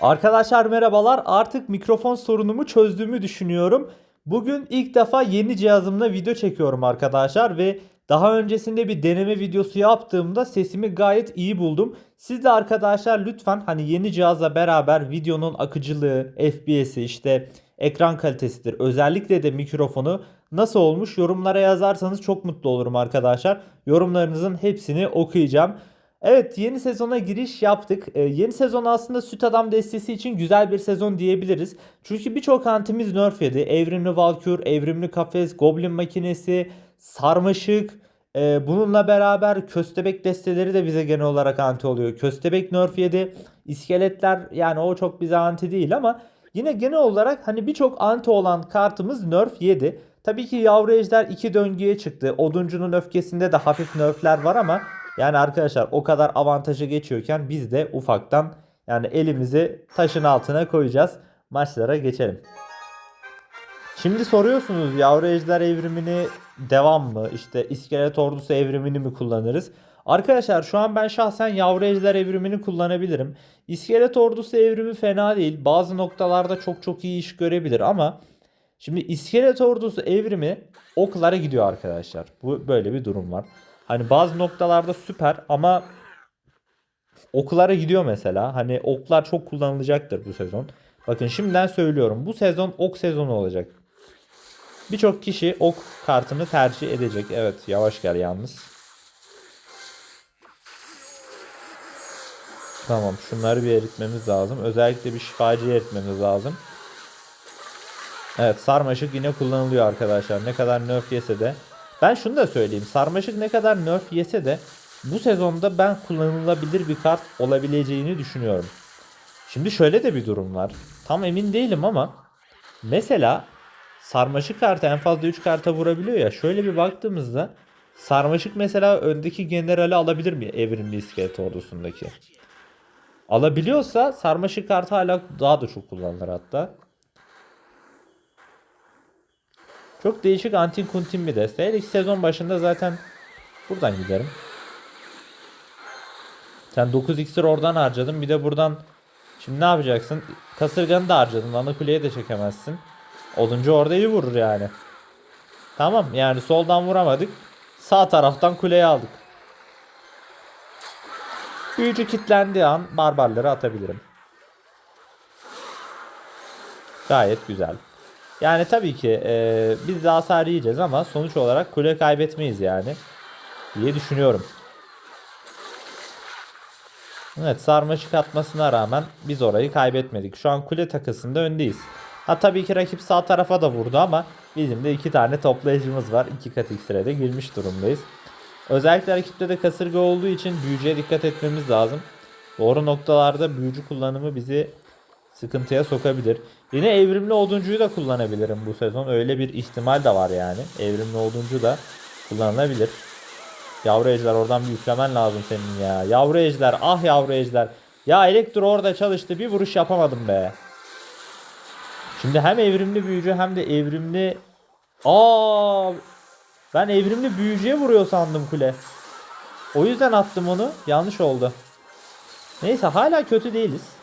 Arkadaşlar merhabalar. Artık mikrofon sorunumu çözdüğümü düşünüyorum. Bugün ilk defa yeni cihazımla video çekiyorum arkadaşlar ve daha öncesinde bir deneme videosu yaptığımda sesimi gayet iyi buldum. Siz de arkadaşlar lütfen hani yeni cihazla beraber videonun akıcılığı, FPS'i işte ekran kalitesidir. Özellikle de mikrofonu nasıl olmuş yorumlara yazarsanız çok mutlu olurum arkadaşlar. Yorumlarınızın hepsini okuyacağım. Evet yeni sezona giriş yaptık. Ee, yeni sezon aslında Süt Adam destesi için güzel bir sezon diyebiliriz. Çünkü birçok antimiz nerf yedi. Evrimli Valkür, Evrimli Kafes, Goblin Makinesi, Sarmaşık. Ee, bununla beraber Köstebek desteleri de bize genel olarak anti oluyor. Köstebek nerf yedi. İskeletler yani o çok bize anti değil ama yine genel olarak hani birçok anti olan kartımız nerf yedi. Tabii ki Yavru Ejder 2 döngüye çıktı. Oduncunun öfkesinde de hafif nerfler var ama yani arkadaşlar o kadar avantajı geçiyorken biz de ufaktan yani elimizi taşın altına koyacağız. Maçlara geçelim. Şimdi soruyorsunuz yavru ejder evrimini devam mı? İşte iskelet ordusu evrimini mi kullanırız? Arkadaşlar şu an ben şahsen yavru ejder evrimini kullanabilirim. İskelet ordusu evrimi fena değil. Bazı noktalarda çok çok iyi iş görebilir ama şimdi iskelet ordusu evrimi oklara gidiyor arkadaşlar. Bu böyle bir durum var. Hani bazı noktalarda süper ama oklara gidiyor mesela. Hani oklar çok kullanılacaktır bu sezon. Bakın şimdiden söylüyorum. Bu sezon ok sezonu olacak. Birçok kişi ok kartını tercih edecek. Evet yavaş gel yalnız. Tamam şunları bir eritmemiz lazım. Özellikle bir şifacıyı eritmemiz lazım. Evet sarmaşık yine kullanılıyor arkadaşlar. Ne kadar nerf yese de. Ben şunu da söyleyeyim. Sarmaşık ne kadar nerf yese de bu sezonda ben kullanılabilir bir kart olabileceğini düşünüyorum. Şimdi şöyle de bir durum var. Tam emin değilim ama mesela sarmaşık kartı en fazla 3 karta vurabiliyor ya. Şöyle bir baktığımızda sarmaşık mesela öndeki generali alabilir mi evrimli iskelet ordusundaki? Alabiliyorsa sarmaşık kartı hala daha da çok kullanılır hatta. Çok değişik antin kuntin bir deste. İki sezon başında zaten buradan giderim. Sen 9 iksir oradan harcadın. Bir de buradan şimdi ne yapacaksın? Kasırganı da harcadın. Ana kuleye de çekemezsin. Oduncu orada iyi vurur yani. Tamam yani soldan vuramadık. Sağ taraftan kuleyi aldık. Büyücü kilitlendiği an barbarları atabilirim. Gayet güzel. Yani tabii ki e, biz de hasar yiyeceğiz ama sonuç olarak kule kaybetmeyiz yani. diye düşünüyorum. Evet sarmaşık atmasına rağmen biz orayı kaybetmedik. Şu an kule takısında öndeyiz. Ha tabii ki rakip sağ tarafa da vurdu ama bizim de iki tane toplayıcımız var. İki kat iksire de girmiş durumdayız. Özellikle rakipte de kasırga olduğu için büyücüye dikkat etmemiz lazım. Doğru noktalarda büyücü kullanımı bizi sıkıntıya sokabilir. Yine evrimli oduncuyu da kullanabilirim bu sezon. Öyle bir ihtimal de var yani. Evrimli oduncu da kullanılabilir. Yavru ejder oradan bir üflemen lazım senin ya. Yavru ejder ah yavru ejder. Ya elektro orada çalıştı bir vuruş yapamadım be. Şimdi hem evrimli büyücü hem de evrimli... Aa, ben evrimli büyücüye vuruyor sandım kule. O yüzden attım onu. Yanlış oldu. Neyse hala kötü değiliz.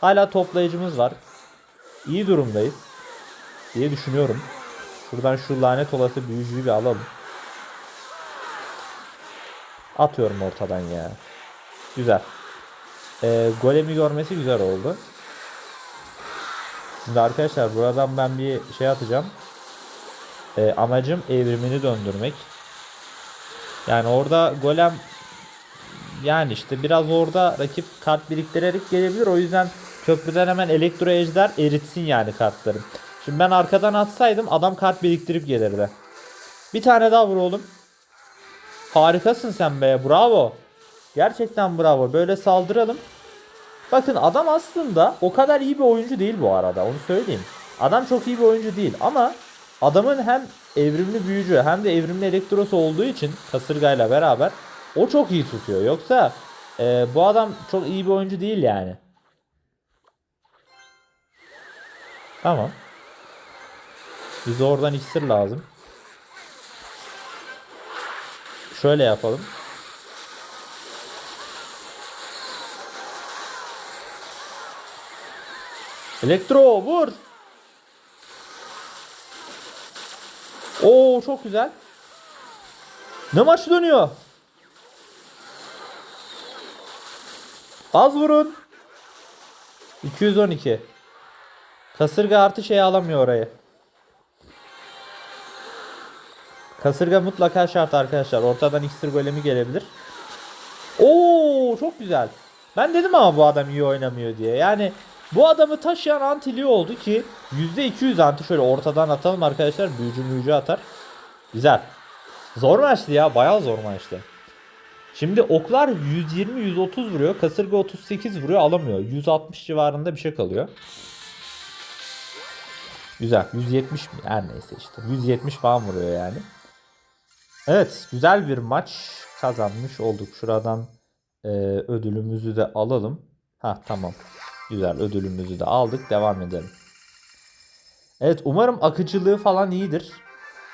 Hala toplayıcımız var. İyi durumdayız. Diye düşünüyorum. Şuradan şu lanet olası büyücüyü bir alalım. Atıyorum ortadan ya. Güzel. Ee, golemi görmesi güzel oldu. Şimdi arkadaşlar buradan ben bir şey atacağım. Ee, amacım evrimini döndürmek. Yani orada golem yani işte biraz orada rakip kart biriktirerek gelebilir. O yüzden köprüden hemen elektro ejder eritsin yani kartları. Şimdi ben arkadan atsaydım adam kart biriktirip gelirdi. Bir tane daha vur oğlum. Harikasın sen be bravo. Gerçekten bravo. Böyle saldıralım. Bakın adam aslında o kadar iyi bir oyuncu değil bu arada onu söyleyeyim. Adam çok iyi bir oyuncu değil ama adamın hem evrimli büyücü hem de evrimli elektrosu olduğu için kasırgayla beraber o çok iyi tutuyor. Yoksa e, bu adam çok iyi bir oyuncu değil yani. Tamam. Bize oradan iksir lazım. Şöyle yapalım. Elektro vur. Oo çok güzel. Ne maç dönüyor? Az vurun. 212. Kasırga artı şey alamıyor orayı. Kasırga mutlaka şart arkadaşlar. Ortadan iksir golemi gelebilir. Oo çok güzel. Ben dedim ama bu adam iyi oynamıyor diye. Yani bu adamı taşıyan antili oldu ki %200 anti şöyle ortadan atalım arkadaşlar. Büyücü büyücü atar. Güzel. Zor maçtı ya. Bayağı zor maçtı. Şimdi oklar 120-130 vuruyor. Kasırga 38 vuruyor alamıyor. 160 civarında bir şey kalıyor. Güzel. 170 mi? Her neyse işte. 170 falan vuruyor yani. Evet. Güzel bir maç kazanmış olduk. Şuradan e, ödülümüzü de alalım. Ha tamam. Güzel ödülümüzü de aldık. Devam edelim. Evet umarım akıcılığı falan iyidir.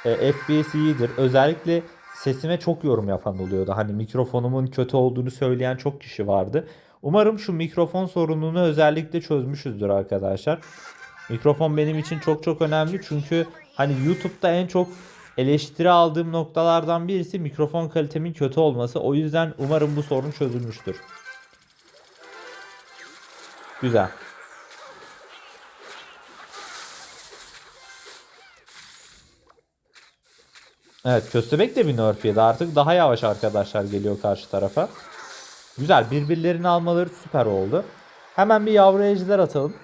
E, FPS iyidir. Özellikle sesime çok yorum yapan oluyordu. Hani mikrofonumun kötü olduğunu söyleyen çok kişi vardı. Umarım şu mikrofon sorununu özellikle çözmüşüzdür arkadaşlar. Mikrofon benim için çok çok önemli çünkü hani YouTube'da en çok eleştiri aldığım noktalardan birisi mikrofon kalitemin kötü olması. O yüzden umarım bu sorun çözülmüştür. Güzel. Evet köstebek de bir nerf yedi. Artık daha yavaş arkadaşlar geliyor karşı tarafa. Güzel birbirlerini almaları süper oldu. Hemen bir yavru ejder atalım.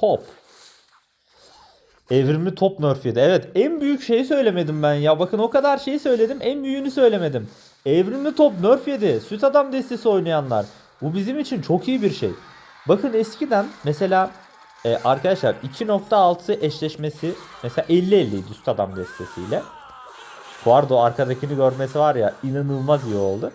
Top. Evrimli top nerf yedi. Evet en büyük şeyi söylemedim ben ya. Bakın o kadar şeyi söyledim en büyüğünü söylemedim. Evrimli top nerf yedi. Süt adam destesi oynayanlar. Bu bizim için çok iyi bir şey. Bakın eskiden mesela e, arkadaşlar 2.6 eşleşmesi mesela 50-50 üst adam destesiyle. Bu arada o arkadakini görmesi var ya inanılmaz iyi oldu.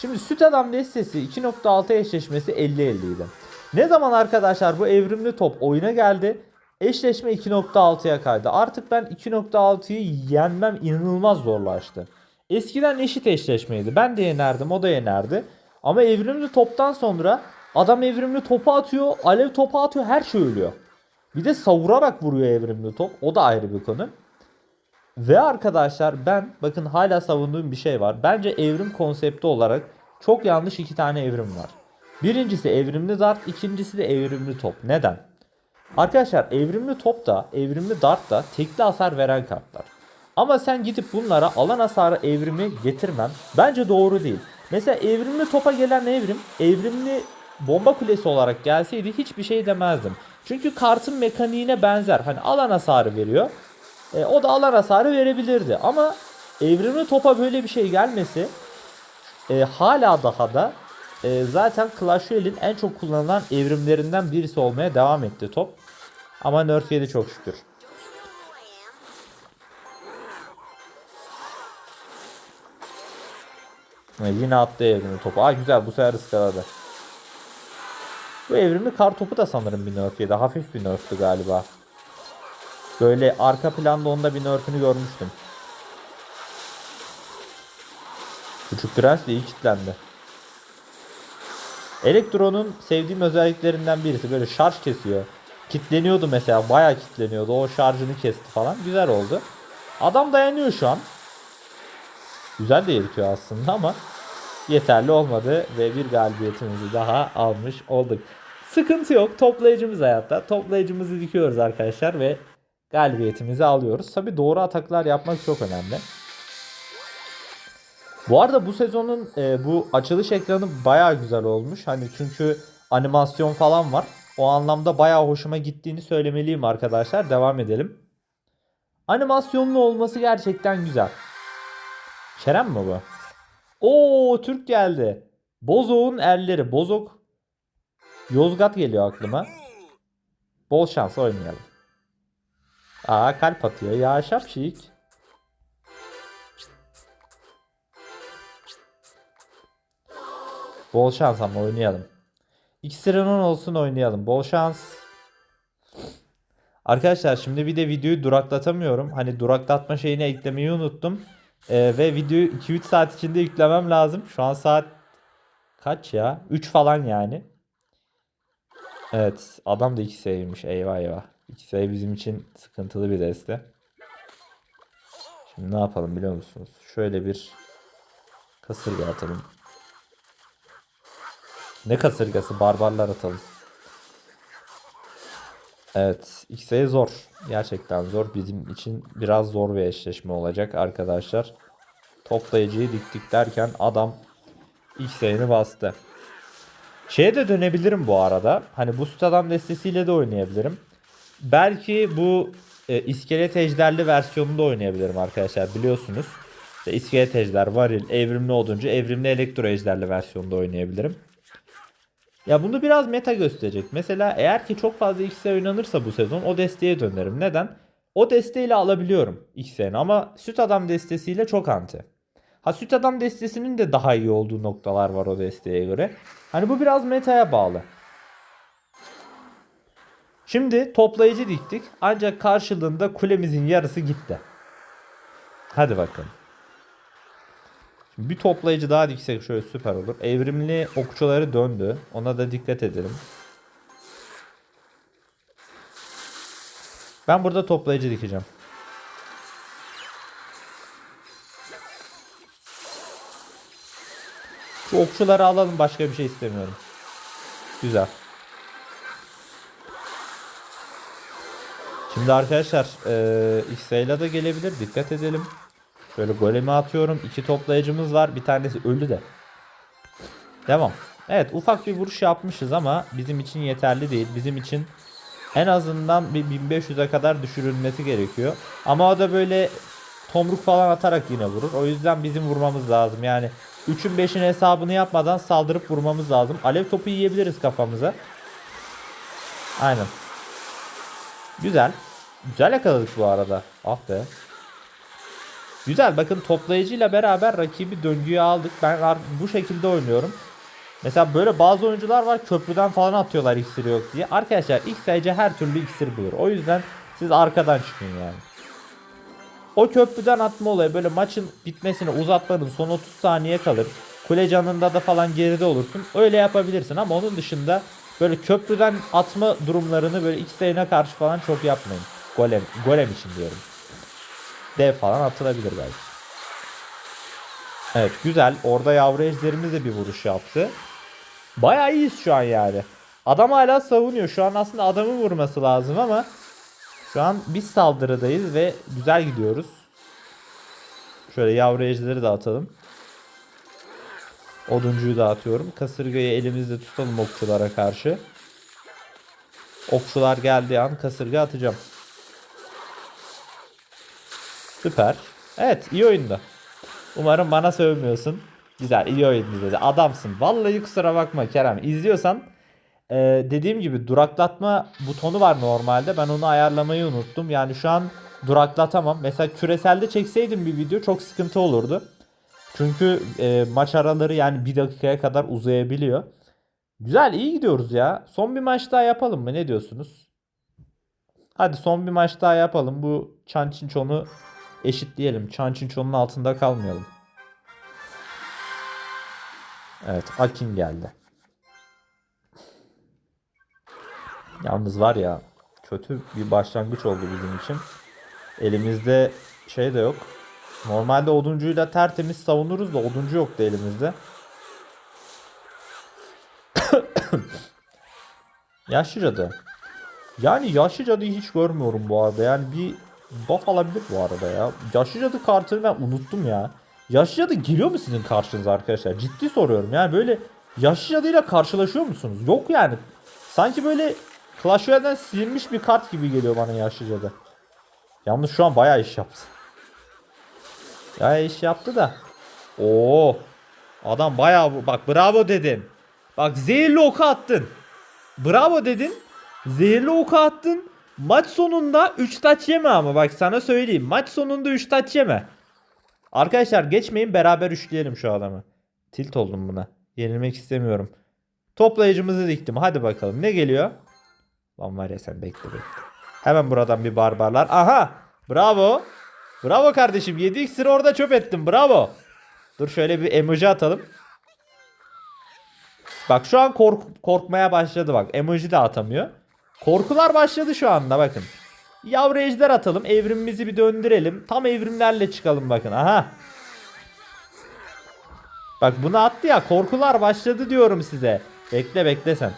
Şimdi süt adam destesi 2.6 eşleşmesi 50-50 idi. Ne zaman arkadaşlar bu evrimli top oyuna geldi? Eşleşme 2.6'ya kaydı. Artık ben 2.6'yı yenmem inanılmaz zorlaştı. Eskiden eşit eşleşmeydi. Ben de yenerdim, o da yenerdi. Ama evrimli toptan sonra adam evrimli topu atıyor, alev topu atıyor, her şey ölüyor. Bir de savurarak vuruyor evrimli top. O da ayrı bir konu. Ve arkadaşlar ben bakın hala savunduğum bir şey var. Bence evrim konsepti olarak çok yanlış iki tane evrim var. Birincisi evrimli dart, ikincisi de evrimli top. Neden? Arkadaşlar evrimli top da, evrimli dart da tekli hasar veren kartlar. Ama sen gidip bunlara alan hasarı evrimi getirmen bence doğru değil. Mesela evrimli topa gelen evrim, evrimli bomba kulesi olarak gelseydi hiçbir şey demezdim. Çünkü kartın mekaniğine benzer. Hani alan hasarı veriyor. E, o da alan hasarı verebilirdi. Ama evrimli topa böyle bir şey gelmesi e, hala daha da e, zaten Clash Royale'in en çok kullanılan evrimlerinden birisi olmaya devam etti top. Ama nerf yedi çok şükür. E, yine attı evrimli topu. Aa güzel bu sefer ıskaladı. Bu evrimli kar topu da sanırım bir nerf yedi. Hafif bir nerftü galiba. Böyle arka planda onda bir nerf'ünü görmüştüm. Küçük Prens de iyi kitlendi. Elektron'un sevdiğim özelliklerinden birisi böyle şarj kesiyor. Kitleniyordu mesela bayağı kitleniyordu. O şarjını kesti falan. Güzel oldu. Adam dayanıyor şu an. Güzel de eritiyor aslında ama yeterli olmadı ve bir galibiyetimizi daha almış olduk. Sıkıntı yok. Toplayıcımız hayatta. Toplayıcımızı dikiyoruz arkadaşlar ve galibiyetimizi alıyoruz. Tabi doğru ataklar yapmak çok önemli. Bu arada bu sezonun e, bu açılış ekranı baya güzel olmuş. Hani çünkü animasyon falan var. O anlamda baya hoşuma gittiğini söylemeliyim arkadaşlar. Devam edelim. Animasyonlu olması gerçekten güzel. Kerem mi bu? Oo Türk geldi. Bozok'un erleri. Bozok Yozgat geliyor aklıma. Bol şans oynayalım. Aa kalp atıyor ya şapşik. Bol şans ama oynayalım. İkisi Renon olsun oynayalım. Bol şans. Arkadaşlar şimdi bir de videoyu duraklatamıyorum. Hani duraklatma şeyini eklemeyi unuttum. Ee, ve videoyu 2-3 saat içinde yüklemem lazım. Şu an saat Kaç ya? 3 falan yani. Evet. Adam da 2S'ymiş. Eyvah eyvah. 2S bizim için sıkıntılı bir deste. Şimdi ne yapalım biliyor musunuz? Şöyle bir kasırga atalım. Ne kasırgası? Barbarlar atalım. Evet. X'e zor. Gerçekten zor. Bizim için biraz zor bir eşleşme olacak arkadaşlar. Toplayıcıyı diktik derken adam X'e'ni bastı. Şeye de dönebilirim bu arada. Hani bu süt adam destesiyle de oynayabilirim. Belki bu e, iskelet ejderli versiyonunda oynayabilirim arkadaşlar biliyorsunuz. İşte iskelet ejder, varil, evrimli oduncu, evrimli elektro ejderli versiyonunda oynayabilirim. Ya bunu biraz meta gösterecek. Mesela eğer ki çok fazla X'e oynanırsa bu sezon o desteğe dönerim. Neden? O desteğiyle alabiliyorum X'eni ama süt adam destesiyle çok anti. Ha süt adam destesinin de daha iyi olduğu noktalar var o desteğe göre. Hani bu biraz metaya bağlı. Şimdi toplayıcı diktik ancak karşılığında kulemizin yarısı gitti. Hadi bakalım. Bir toplayıcı daha diksek şöyle süper olur. Evrimli okçuları döndü. Ona da dikkat edelim. Ben burada toplayıcı dikeceğim. Şu okçuları alalım başka bir şey istemiyorum. Güzel. Şimdi arkadaşlar eee X'ayla da gelebilir. Dikkat edelim. Şöyle golemi atıyorum. İki toplayıcımız var. Bir tanesi ölü de. Devam. Evet ufak bir vuruş yapmışız ama bizim için yeterli değil. Bizim için en azından bir 1500'e kadar düşürülmesi gerekiyor. Ama o da böyle tomruk falan atarak yine vurur. O yüzden bizim vurmamız lazım. Yani 3'ün 5'in hesabını yapmadan saldırıp vurmamız lazım. Alev topu yiyebiliriz kafamıza. Aynen. Güzel. Güzel yakaladık bu arada. Ah be. Güzel bakın toplayıcıyla beraber rakibi döngüye aldık. Ben bu şekilde oynuyorum. Mesela böyle bazı oyuncular var köprüden falan atıyorlar iksiri yok diye. Arkadaşlar sayıcı her türlü iksir bulur. O yüzden siz arkadan çıkın yani. O köprüden atma olayı böyle maçın bitmesine uzatmanın son 30 saniye kalır. Kule canında da falan geride olursun. Öyle yapabilirsin ama onun dışında böyle köprüden atma durumlarını böyle sayına karşı falan çok yapmayın. Golem, golem için diyorum. Dev falan atılabilir belki. Evet güzel. Orada yavru ejderimiz de bir vuruş yaptı. Bayağı iyiyiz şu an yani. Adam hala savunuyor. Şu an aslında adamın vurması lazım ama şu an biz saldırıdayız ve güzel gidiyoruz. Şöyle yavru ejderi de atalım. Oduncuyu da atıyorum. Kasırgayı elimizde tutalım okçulara karşı. Okçular geldiği an kasırga atacağım. Süper. Evet iyi oyunda. Umarım bana sövmüyorsun. Güzel iyi oyundu dedi. Adamsın. Vallahi kusura bakma Kerem. İzliyorsan e, dediğim gibi duraklatma butonu var normalde. Ben onu ayarlamayı unuttum. Yani şu an duraklatamam. Mesela küreselde çekseydim bir video çok sıkıntı olurdu. Çünkü e, maç araları yani bir dakikaya kadar uzayabiliyor. Güzel iyi gidiyoruz ya. Son bir maç daha yapalım mı? Ne diyorsunuz? Hadi son bir maç daha yapalım. Bu Çançinçon'u eşitleyelim. Çançinçon'un altında kalmayalım. Evet Akin geldi. Yalnız var ya kötü bir başlangıç oldu bizim için. Elimizde şey de yok. Normalde oduncuyla tertemiz savunuruz da oduncu yoktu elimizde. Yaşlı cadı. Yani yaşlı cadıyı hiç görmüyorum bu arada. Yani bir buff alabilir bu arada ya. Yaşlı cadı kartını ben unuttum ya. Yaşlı cadı giriyor mu sizin karşınıza arkadaşlar? Ciddi soruyorum. Yani böyle yaşlı cadıyla karşılaşıyor musunuz? Yok yani. Sanki böyle Clash Royale'den silinmiş bir kart gibi geliyor bana yaşlı cadı. Yalnız şu an bayağı iş yaptı. Ya iş yaptı da. Oo. Adam bayağı bak bravo dedin. Bak zehirli oku attın. Bravo dedin. Zehirli oku attın. Maç sonunda 3 taç yeme ama bak sana söyleyeyim. Maç sonunda 3 taç yeme. Arkadaşlar geçmeyin beraber üçleyelim şu adamı. Tilt oldum buna. Yenilmek istemiyorum. Toplayıcımızı diktim. Hadi bakalım ne geliyor? Lan var ya sen bekle bekle. Hemen buradan bir barbarlar. Aha! Bravo. Bravo kardeşim. 7 iksiri orada çöp ettim. Bravo. Dur şöyle bir emoji atalım. Bak şu an kork korkmaya başladı bak. Emoji de atamıyor. Korkular başladı şu anda bakın. Yavru ejder atalım. Evrimimizi bir döndürelim. Tam evrimlerle çıkalım bakın. Aha. Bak bunu attı ya. Korkular başladı diyorum size. Bekle bekle sen.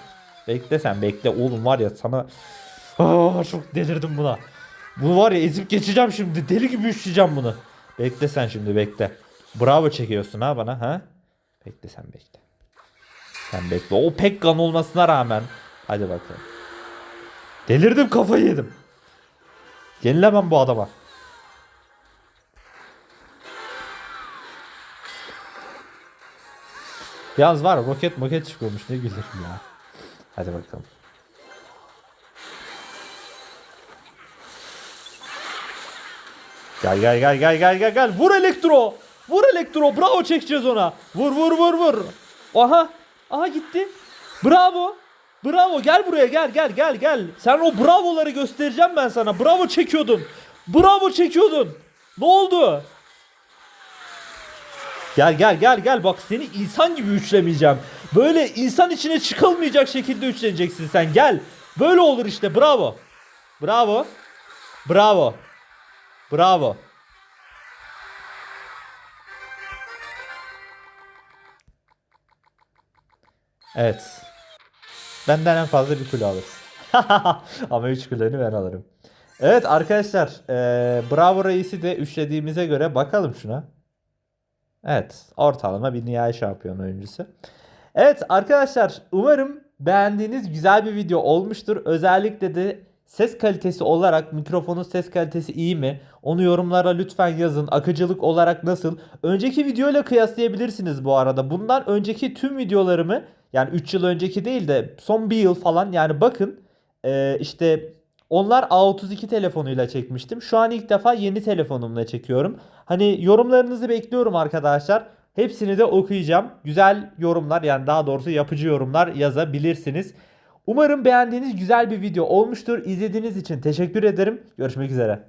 Bekle sen bekle. Oğlum var ya sana. Aa, çok delirdim buna. Bu var ya ezip geçeceğim şimdi. Deli gibi üşüyeceğim bunu. Bekle sen şimdi bekle. Bravo çekiyorsun ha bana ha. Bekle sen bekle. Sen bekle. O pek kan olmasına rağmen. Hadi bakalım. Delirdim kafayı yedim. Yenilemem bu adama. Yalnız var roket moket çıkıyormuş ne gülerim ya. Hadi bakalım. Gel gel gel gel gel gel gel. Vur elektro. Vur elektro. Bravo çekeceğiz ona. Vur vur vur vur. Aha. Aha gitti. Bravo. Bravo gel buraya gel gel gel gel. Sen o bravoları göstereceğim ben sana. Bravo çekiyordun. Bravo çekiyordun. Ne oldu? Gel gel gel gel bak seni insan gibi üçlemeyeceğim. Böyle insan içine çıkılmayacak şekilde üçleneceksin sen gel. Böyle olur işte bravo. Bravo. Bravo. Bravo. Evet. Benden en fazla bir kilo alırsın. Ama 3 kilonu ben alırım. Evet arkadaşlar. eee, Bravo Reis'i de üçlediğimize göre bakalım şuna. Evet. Ortalama bir nihai şampiyon oyuncusu. Evet arkadaşlar umarım beğendiğiniz güzel bir video olmuştur. Özellikle de ses kalitesi olarak mikrofonun ses kalitesi iyi mi? Onu yorumlara lütfen yazın. Akıcılık olarak nasıl? Önceki videoyla kıyaslayabilirsiniz bu arada. Bundan önceki tüm videolarımı yani 3 yıl önceki değil de son bir yıl falan yani bakın ee, işte onlar A32 telefonuyla çekmiştim. Şu an ilk defa yeni telefonumla çekiyorum. Hani yorumlarınızı bekliyorum arkadaşlar. Hepsini de okuyacağım. Güzel yorumlar yani daha doğrusu yapıcı yorumlar yazabilirsiniz. Umarım beğendiğiniz güzel bir video olmuştur. İzlediğiniz için teşekkür ederim. Görüşmek üzere.